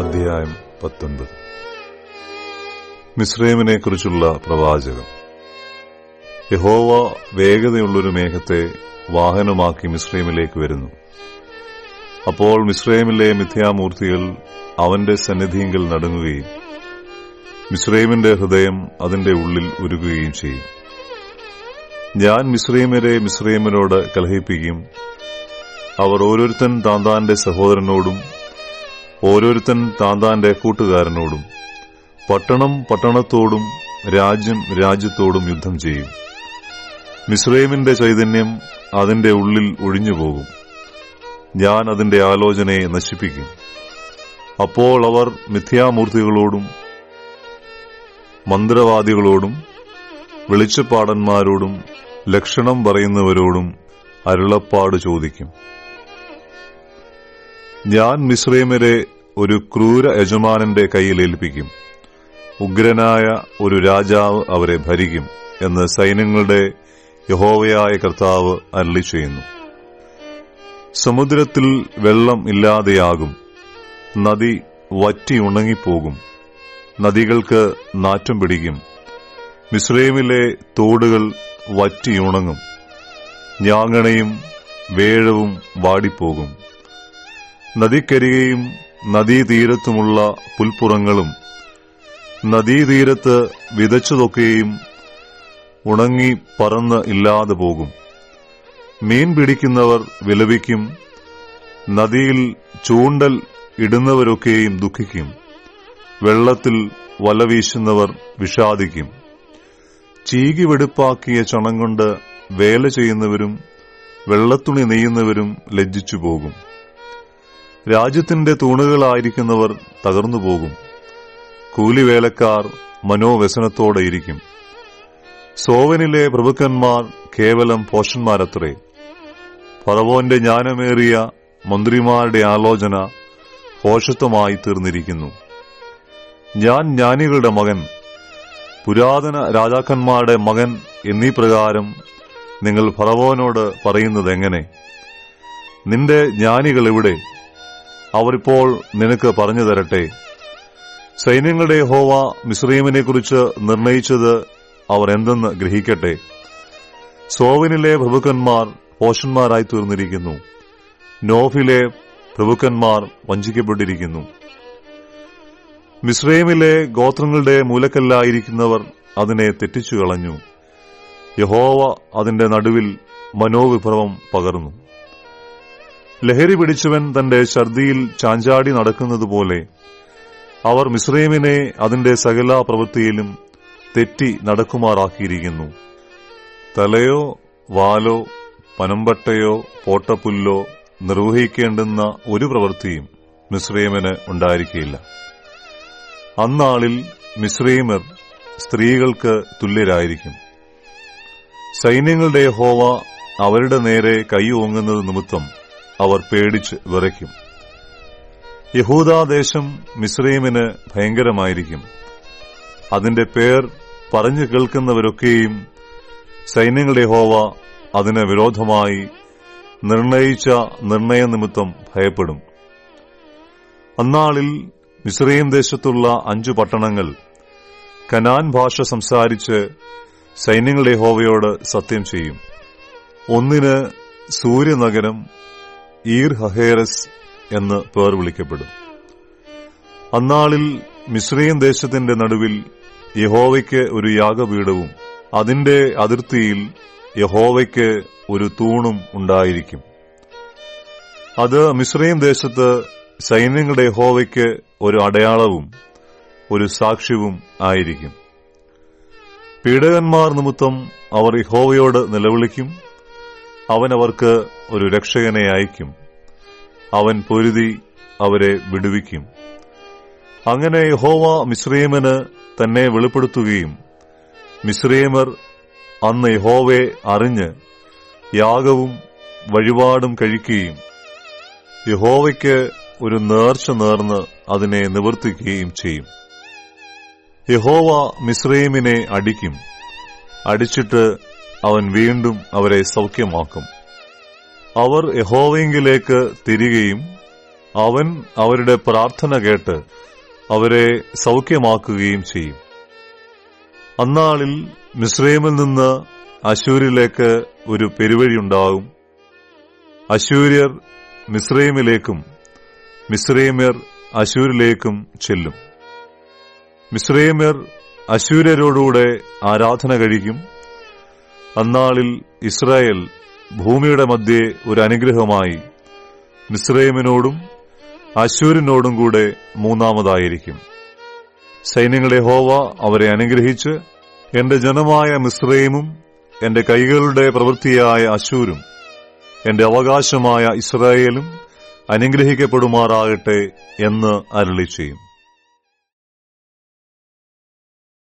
അധ്യായം പത്തൊൻപത്. മിസ്രൈമിനെ കുറിച്ചുള്ള പ്രവാചകം. യഹോവ വേഗതയുള്ളൊരു മേഘത്തെ വാഹനമാക്കി മിസ്രൈമിലേക്ക് വരുന്നു. അപ്പോൾ മിസ്രൈമിലെ മിഥ്യാമൂർത്തികൾ അവന്റെ സന്നിധിയെങ്കിൽ നടങ്ങുകയും മിസ്രൈമിന്റെ ഹൃദയം അതിന്റെ ഉള്ളിൽ ഉരുകുകയും ചെയ്യും. ഞാൻ മിസ്രൈമരെ മിസ്രൈമിനോട് കലഹിപ്പിക്കും. അവർ ഓരോരുത്തൻ താന്താന്റെ സഹോദരനോടും ഓരോരുത്തൻ താന്താന്റെ കൂട്ടുകാരനോടും പട്ടണം പട്ടണത്തോടും രാജ്യം രാജ്യത്തോടും യുദ്ധം ചെയ്യും. മിസ്രൈമിന്റെ ചൈതന്യം അതിന്റെ ഉള്ളിൽ ഒഴിഞ്ഞുപോകും. ഞാൻ അതിന്റെ ആലോചനയെ നശിപ്പിക്കും. അപ്പോൾ അവർ മിഥ്യാമൂർത്തികളോടും മന്ത്രവാദികളോടും വെളിച്ചപ്പാടന്മാരോടും ലക്ഷണം പറയുന്നവരോടും അരുളപ്പാട് ചോദിക്കും. ഞാൻ മിശ്രൈമരെ ഒരു ക്രൂര യജമാനന്റെ കയ്യിൽ ഏൽപ്പിക്കും. ഉഗ്രനായ ഒരു രാജാവ് അവരെ ഭരിക്കും എന്ന് സൈന്യങ്ങളുടെ യഹോവയായ കർത്താവ് അരളി ചെയ്യുന്നു. സമുദ്രത്തിൽ വെള്ളം ഇല്ലാതെയാകും. നദി വറ്റി ഉണങ്ങിപ്പോകും. നദികൾക്ക് നാറ്റം പിടിക്കും. മിസ്രൈമിലെ തോടുകൾ വറ്റി ഉണങ്ങും. ഞാങ്ങണയും വേഴവും വാടിപ്പോകും. നദിക്കരികയും നദീതീരത്തുമുള്ള പുൽപ്പുറങ്ങളും നദീതീരത്ത് വിതച്ചതൊക്കെയും ഉണങ്ങി പറന്ന് ഇല്ലാതെ പോകും. മീൻ പിടിക്കുന്നവർ വിലപിക്കും നദിയിൽ ചൂണ്ടൽ ഇടുന്നവരൊക്കെയും ദുഃഖിക്കും വെള്ളത്തിൽ വലവീശുന്നവർ വിഷാദിക്കും. ചീകി വെടുപ്പാക്കിയ ചണം കൊണ്ട് വേല ചെയ്യുന്നവരും വെള്ളത്തുണി നെയ്യുന്നവരും ലജ്ജിച്ചു പോകും രാജ്യത്തിന്റെ തൂണുകളായിരിക്കുന്നവർ തകർന്നു പോകും കൂലിവേലക്കാർ മനോവ്യസനത്തോടെ ഇരിക്കും. സോവനിലെ പ്രഭുക്കന്മാർ കേവലം പോഷന്മാരത്രേ. ഫറവോന്റെ ജ്ഞാനമേറിയ മന്ത്രിമാരുടെ ആലോചന പോഷത്വമായി തീർന്നിരിക്കുന്നു. ഞാൻ ജ്ഞാനികളുടെ മകൻ പുരാതന രാജാക്കന്മാരുടെ മകൻ എന്നീ പ്രകാരം നിങ്ങൾ ഫറവോനോട് പറയുന്നത് എങ്ങനെ നിന്റെ ജ്ഞാനികൾ എവിടെ? അവരിപ്പോൾ നിനക്ക് പറഞ്ഞു തരട്ടെ. സൈന്യങ്ങളുടെ ഹോവ മിസ്രൈമിനെക്കുറിച്ച് നിർണയിച്ചത് അവർ എന്തെന്ന് ഗ്രഹിക്കട്ടെ. സോവിനിലെ പ്രഭുക്കന്മാർ പോഷന്മാരായി തീർന്നിരിക്കുന്നു. നോഫിലെ പ്രഭുക്കന്മാർ വഞ്ചിക്കപ്പെട്ടിരിക്കുന്നു. മിസ്രൈമിലെ ഗോത്രങ്ങളുടെ മൂലക്കല്ലായിരിക്കുന്നവർ അതിനെ തെറ്റിച്ചു കളഞ്ഞു യഹോവ അതിന്റെ നടുവിൽ മനോവിഭവം പകർന്നു. ലഹരി പിടിച്ചവൻ തന്റെ ഛർദിയിൽ ചാഞ്ചാടി നടക്കുന്നതുപോലെ അവർ മിശ്രീമിനെ അതിന്റെ സകല പ്രവൃത്തിയിലും തെറ്റി നടക്കുമാറാക്കിയിരിക്കുന്നു. തലയോ വാലോ പനമ്പട്ടയോ പോട്ടപ്പുല്ലോ നിർവഹിക്കേണ്ടുന്ന ഒരു പ്രവൃത്തിയും മിശ്രീമിന് ഉണ്ടായിരിക്കില്ല അന്നാളിൽ മിശ്രീമർ സ്ത്രീകൾക്ക് തുല്യരായിരിക്കും. സൈന്യങ്ങളുടെ ഹോവ അവരുടെ നേരെ കൈ ഓങ്ങുന്നത് നിമിത്തം അവർ പേടിച്ച് വിറയ്ക്കും. യഹൂദാദേശം മിശ്രീമിന് ഭയങ്കരമായിരിക്കും. അതിന്റെ പേർ പറഞ്ഞു കേൾക്കുന്നവരൊക്കെയും സൈന്യങ്ങളുടെ ഹോവ അതിന് വിരോധമായി നിർണയിച്ച നിർണയനിമിത്തം ഭയപ്പെടും. അന്നാളിൽ മിശ്രീം ദേശത്തുള്ള അഞ്ചു പട്ടണങ്ങൾ കനാൻ ഭാഷ സംസാരിച്ച് സൈന്യങ്ങളുടെ ഹോവയോട് സത്യം ചെയ്യും. ഒന്നിന് സൂര്യനഗരം ഈർ ഹഹേറസ് എന്ന് പേർ വിളിക്കപ്പെടും. അന്നാളിൽ മിശ്രീം ദേശത്തിന്റെ നടുവിൽ യഹോവയ്ക്ക് ഒരു യാഗപീഠവും അതിന്റെ അതിർത്തിയിൽ യഹോവയ്ക്ക് ഒരു തൂണും ഉണ്ടായിരിക്കും. അത് മിശ്രീം ദേശത്ത് സൈന്യങ്ങളുടെ യഹോവയ്ക്ക് ഒരു അടയാളവും ഒരു സാക്ഷ്യവും ആയിരിക്കും. പീഡകന്മാർ നിമിത്തം അവർ യഹോവയോട് നിലവിളിക്കും അവൻ അവർക്ക് ഒരു രക്ഷകനെ അയക്കും അവൻ പൊരുതി അവരെ വിടുവിക്കും. അങ്ങനെ യഹോവ മിശ്രീമന് തന്നെ വെളിപ്പെടുത്തുകയും മിശ്രീമർ അന്ന് യഹോവയെ അറിഞ്ഞ് യാഗവും വഴിപാടും കഴിക്കുകയും യഹോവയ്ക്ക് ഒരു നേർച്ച നേർന്ന് അതിനെ നിവർത്തിക്കുകയും ചെയ്യും. യഹോവ മിശ്രീമിനെ അടിക്കും. അടിച്ചിട്ട് അവൻ വീണ്ടും അവരെ സൗഖ്യമാക്കും. അവർ യഹോവയെങ്കിലേക്ക് തിരികെയും അവൻ അവരുടെ പ്രാർത്ഥന കേട്ട് അവരെ സൗഖ്യമാക്കുകയും ചെയ്യും. അന്നാളിൽ മിസ്രൈമിൽ നിന്ന് അശൂരിലേക്ക് ഒരു പെരുവഴിയുണ്ടാകും അശൂര്യർ മിസ്രൈമിലേക്കും മിസ്രൈമ്യർ അശൂരിലേക്കും ചെല്ലും. മിസ്രൈമ്യർ അശൂര്യരോടുകൂടെ ആരാധന കഴിക്കും. അന്നാളിൽ ഇസ്രായേൽ ഭൂമിയുടെ മധ്യേ ഒരു അനുഗ്രഹമായി മിസ്രൈമിനോടും അശൂരിനോടും കൂടെ മൂന്നാമതായിരിക്കും. സൈന്യങ്ങളെ ഹോവ അവരെ അനുഗ്രഹിച്ച് എന്റെ ജനമായ മിസ്രൈമും എന്റെ കൈകളുടെ പ്രവൃത്തിയായ അശൂരും എന്റെ അവകാശമായ ഇസ്രായേലും അനുഗ്രഹിക്കപ്പെടുമാറാകട്ടെ എന്ന് അരുളി ചെയ്യും